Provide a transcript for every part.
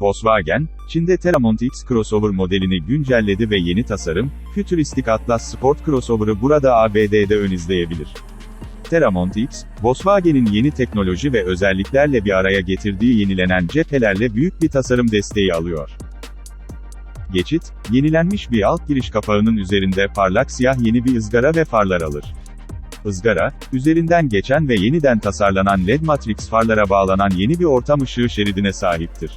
Volkswagen, Çin'de Terramont X crossover modelini güncelledi ve yeni tasarım, fütüristik Atlas Sport crossover'ı burada ABD'de ön izleyebilir. Terramont X, Volkswagen'in yeni teknoloji ve özelliklerle bir araya getirdiği yenilenen cephelerle büyük bir tasarım desteği alıyor. Geçit, yenilenmiş bir alt giriş kapağının üzerinde parlak siyah yeni bir ızgara ve farlar alır. Izgara, üzerinden geçen ve yeniden tasarlanan LED Matrix farlara bağlanan yeni bir ortam ışığı şeridine sahiptir.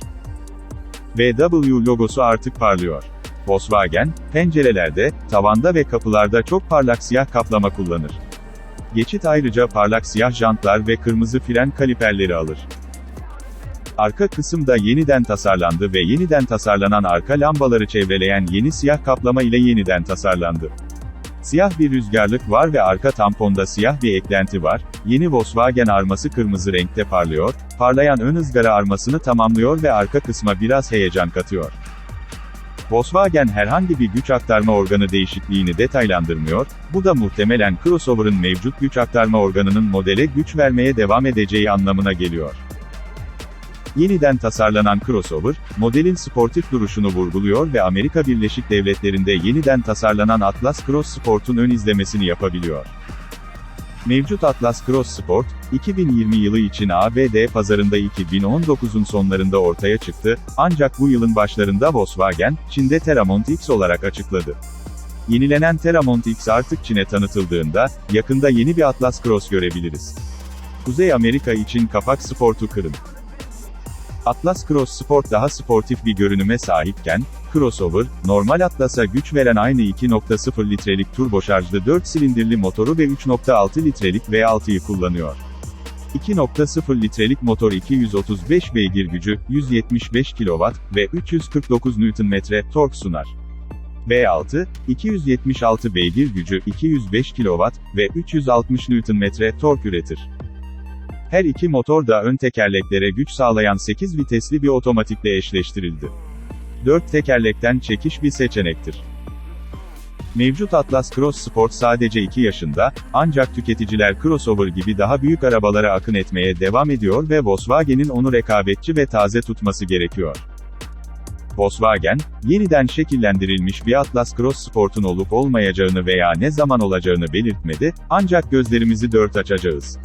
VW logosu artık parlıyor. Volkswagen, pencerelerde, tavanda ve kapılarda çok parlak siyah kaplama kullanır. Geçit ayrıca parlak siyah jantlar ve kırmızı fren kaliperleri alır. Arka kısımda yeniden tasarlandı ve yeniden tasarlanan arka lambaları çevreleyen yeni siyah kaplama ile yeniden tasarlandı. Siyah bir rüzgarlık var ve arka tamponda siyah bir eklenti var. Yeni Volkswagen arması kırmızı renkte parlıyor, parlayan ön ızgara armasını tamamlıyor ve arka kısma biraz heyecan katıyor. Volkswagen herhangi bir güç aktarma organı değişikliğini detaylandırmıyor, bu da muhtemelen crossover'ın mevcut güç aktarma organının modele güç vermeye devam edeceği anlamına geliyor. Yeniden tasarlanan crossover, modelin sportif duruşunu vurguluyor ve Amerika Birleşik Devletleri'nde yeniden tasarlanan Atlas Cross Sport'un ön izlemesini yapabiliyor. Mevcut Atlas Cross Sport, 2020 yılı için ABD pazarında 2019'un sonlarında ortaya çıktı, ancak bu yılın başlarında Volkswagen, Çin'de Terramont X olarak açıkladı. Yenilenen Terramont X artık Çin'e tanıtıldığında, yakında yeni bir Atlas Cross görebiliriz. Kuzey Amerika için kapak sportu kırın. Atlas Cross Sport daha sportif bir görünüme sahipken, crossover, normal Atlas'a güç veren aynı 2.0 litrelik turboşarjlı 4 silindirli motoru ve 3.6 litrelik V6'yı kullanıyor. 2.0 litrelik motor 235 beygir gücü, 175 kW ve 349 Nm tork sunar. V6, 276 beygir gücü, 205 kW ve 360 Nm tork üretir. Her iki motor da ön tekerleklere güç sağlayan 8 vitesli bir otomatikle eşleştirildi. 4 tekerlekten çekiş bir seçenektir. Mevcut Atlas Cross Sport sadece 2 yaşında, ancak tüketiciler crossover gibi daha büyük arabalara akın etmeye devam ediyor ve Volkswagen'in onu rekabetçi ve taze tutması gerekiyor. Volkswagen, yeniden şekillendirilmiş bir Atlas Cross Sport'un olup olmayacağını veya ne zaman olacağını belirtmedi, ancak gözlerimizi dört açacağız.